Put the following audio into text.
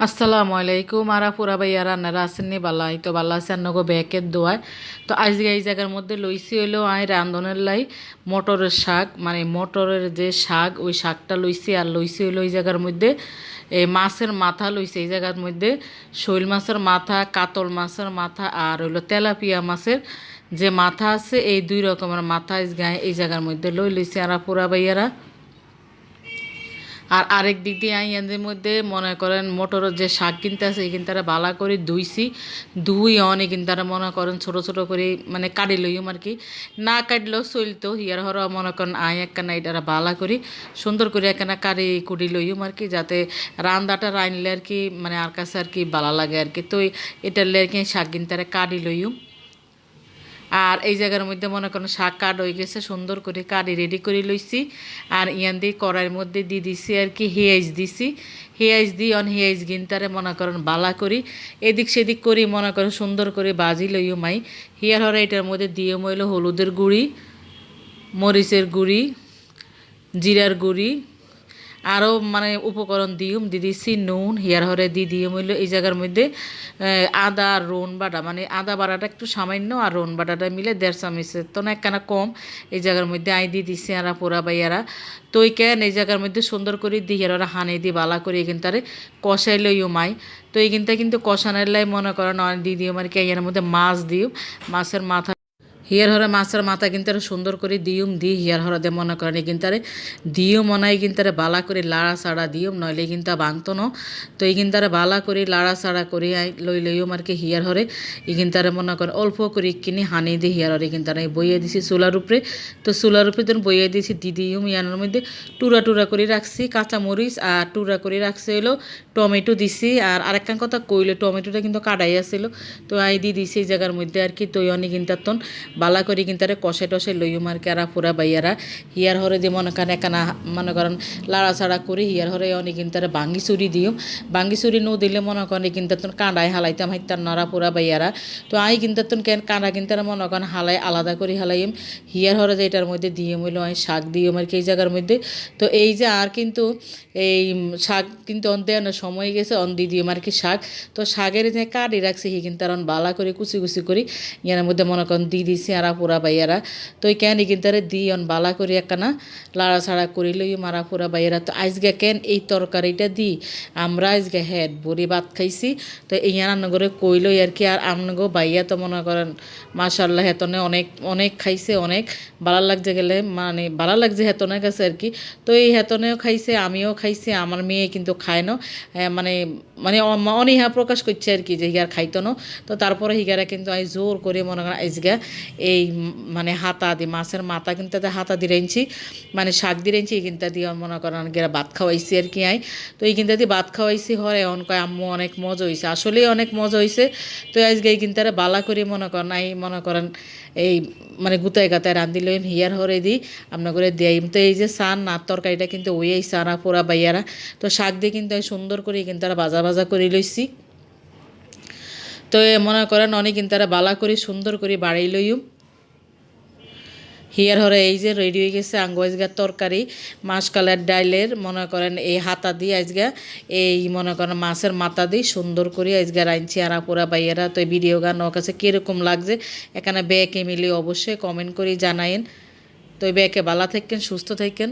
আসসালামু আলাইকুম। আরা পুরা ভাইয়া রান্নারা আসেননি বালা তো বালা আছে। আন্নগো ব্যাকের দোয়ায়। তো আজকে এই জায়গার মধ্যে লইছি হইল আয় রান্ধনের লাই মটরের শাক। মানে মটরের যে শাক, ওই শাকটা লইছি। আর লইছি হইল এই জায়গার মধ্যে এই মাছের মাথা লইছি এই জায়গার মধ্যে। শৈল মাছের মাথা, কাতল মাছের মাথা, আর হইল তেলাপিয়া মাছের যে মাথা আছে, এই দুই রকমের মাথা গায়ে এই জায়গার মধ্যে লই লইছি। আরা পুরা ভাইয়ারা আর আরেক দিক দিয়ে আই এদের মধ্যে মনে করেন মোটরের যে শাক কিনতে আছে কিন্তু তারা বালা করে ধুইছি। ধুই অনেক কিন্তু তারা মনে করেন ছোট ছোট করে মানে কাটি লইম আর কি। না কাটলেও চলতো, হিয়ার হর মনে করেন আই একখানা এটা বালা করি, সুন্দর করে একখানা কারি কুটি লইম আর কি, যাতে রান্দাটা রাইনলে আর কি মানে আর কাছে আর কি বালা লাগে আর কি। তো এটা আর কি শাক কিনতে কাটি লইম। আর এই জায়গার মধ্যে মনে করেন শাক কাট হয়ে গেছে, সুন্দর করে কাটি রেডি করে লইছি। আর ইয়ান দিয়ে কড়াইয়ের মধ্যে দিয়ে দিছি আর কি হেয়াইজ দিছি। হেয়াইজ দিই অন হেয়াইজ গিনতারে মনে করেন বালা করি। এদিক সেদিক করি মনে করেন সুন্দর করে বাজি লইও মাই। হিয়ার হরে এটার মধ্যে দিয়ে মইল হলুদের গুঁড়ি, মরিচের গুঁড়ি, জিরার গুঁড়ি আরও মানে উপকরণ দিউম, দি দিছি নুন, হিয়ার হরে দি দিউম হইল। এই জায়গার মধ্যে আদা আর রোন বাটা মানে আদা বাটাটা একটু সামান্য আর রোন বাটাটা মিলে দেড় চামিচের তো না একখানা কম। এই জায়গার মধ্যে আই দি দিছি আরা পোড়া বাইয়ারা তো ওই কেন এই জায়গার মধ্যে সুন্দর করে দি ওরা হানে দি বালা করে এখান তারে কষাই লইও মাই। তো এইখানটা কিন্তু কষানোর লাই মনে করেন দি দিও মানে কে এর মধ্যে মাছ দিও মাছের মাথা হিয়ার হরে মাছের মাথা কিনতারে, সুন্দর করে দিউম দি হিয়ার হরে মনে করেন কিনতারে। দিও মনাই কিনতারে, বালা করে লাড়া সাড়া দিউম নইলে কিনতা বাংতো ন। তো এই কিনতারে বালা করে, লাড়া সাড়া করে লই লইম আর কি হিয়ার হরে। এই কিনতারে মনে করেন অল্প করে কিনি, হানি দি হিয়ার হরে কিন্তু কিনতারে বইয়ে দিছি চুলার উপরে। তো চুলার উপরে তখন বইয়ে দিছি দি দিউম ইয়ানোর মধ্যে টুরা টুরা করে রাখছি কাঁচা মরিচ আর টুরা করে রাখছে হলো টমেটো দিছি। আর আরেকখান কথা কইলো, টমেটোটা কিন্তু কাটাই আসছিল তো আই দি দিছি এই জায়গার মধ্যে আর কি তৈ অনেক কিনতাতন। বালা করি কিন্তু আরে কষে টসে লইও মার কেরা পুরা বাইয়ারা হিয়ার হরে দিয়ে মনে করেন একানা মনে করেন লাড়াচাড়া করি, হিয়ার হরে অনেক কিন্তু আরে বাঙ্গি চুরি দিও। বাঙ্গি চুরি নো দিলে মনে করেন কিন্তু কাঁডায় হালাইতাম হাইতাম নাড়া পুরা বাইয়ারা তো আই কিন্তু কেন কাঁডা কিন্তু মনে করেন হালাই, আলাদা করে হালাইম। হিয়ার হরে যে এটার মধ্যে দিয়ে মইল আমি শাক দিও কি এই জায়গার মধ্যে। তো এই যে আর কিন্তু এই শাক কিন্তু অন সময় গেছে, অন দি দিও আর কি শাক। তো শাকের যে কাটি রাখছে হি কিন্তু আর বালা করে কুচি কুচি করি, ইয়ার মধ্যে মনে করেন দি দিছি। আর পুরা বাইয়ারা। তো কেন কিন্তু দি অন বালা করি একখানা লাড়া ছাড়া করি লই মারা পুরা বাইয়ারা। তো আজকে কেন এই তরকারিটা দি? আমরা আজকে হেড বড়ি ভাত খাইছি, তো এই রান্নাঘরে কইলই আর কি, আর আমনগো বাইয়া তো মনে করেন মাশাল্লাহ হেতনে অনেক অনেক খাইছে অনেক। ভালো লাগছে গেলে মানে ভালো লাগছে হেতনের কাছে আর কি। তো এই হেতনেও খাইছে, আমিও খাইছি, আমার মেয়ে কিন্তু খায় না। মানে মানে অনীহা প্রকাশ করছে আর কি যে হিগার খাইতো না। তো তারপরে হিগারা কিন্তু আমি জোর করে মনে করেন আজকে এই মানে হাতা দি মাছের মাথা কিন্তু হাতা দিয়ে রেঞ্চি মানে শাক দিয়ে রেঞ্চি কিন্তু দিয়ে মনে করেন গেরা ভাত খাওয়াইছি আর কি আই। তো এই কিন্তু দিয়ে ভাত খাওয়াইছি, হরে অন কয় আম্মু অনেক মজা হয়েছে আসলেই অনেক মজা হয়েছে তো আজকে এই কিন্তু বালা করে মনে করেন, আই মনে করেন এই মানে গুতায় গাতায় রান্ধি লইম, হিয়ার হরে দিই আপনার করে দিয়াইম। তো এই যে সান না তরকারিটা কিন্তু ওই সানা পোড়া বাইয়ারা তো শাক দিয়ে কিন্তু সুন্দর করে কিন্তু তারা ভাজা ভাজা করে লইছি। তো মনে করেন অনেক তারা বালা করে, সুন্দর করে বাড়াই লইম হিয়ার হরে এই যে রেডি হয়ে গেছে আঙ্গু আজগা তরকারি কালার ডাইলের, মনে করেন এই হাতা দিয়ে আজগা, এই মনে করেন মাছের মাথা দিয়ে সুন্দর করে আজগা রাঁধছি। আরা পোড়া বাইয়েরা তো ভিডিও গান ওর কাছে কীরকম লাগছে, এখানে ব্যাকে মিলে অবশ্যই কমেন্ট করে জানাইন। তো ব্যাকে ভালো থাকেন, সুস্থ থাকেন।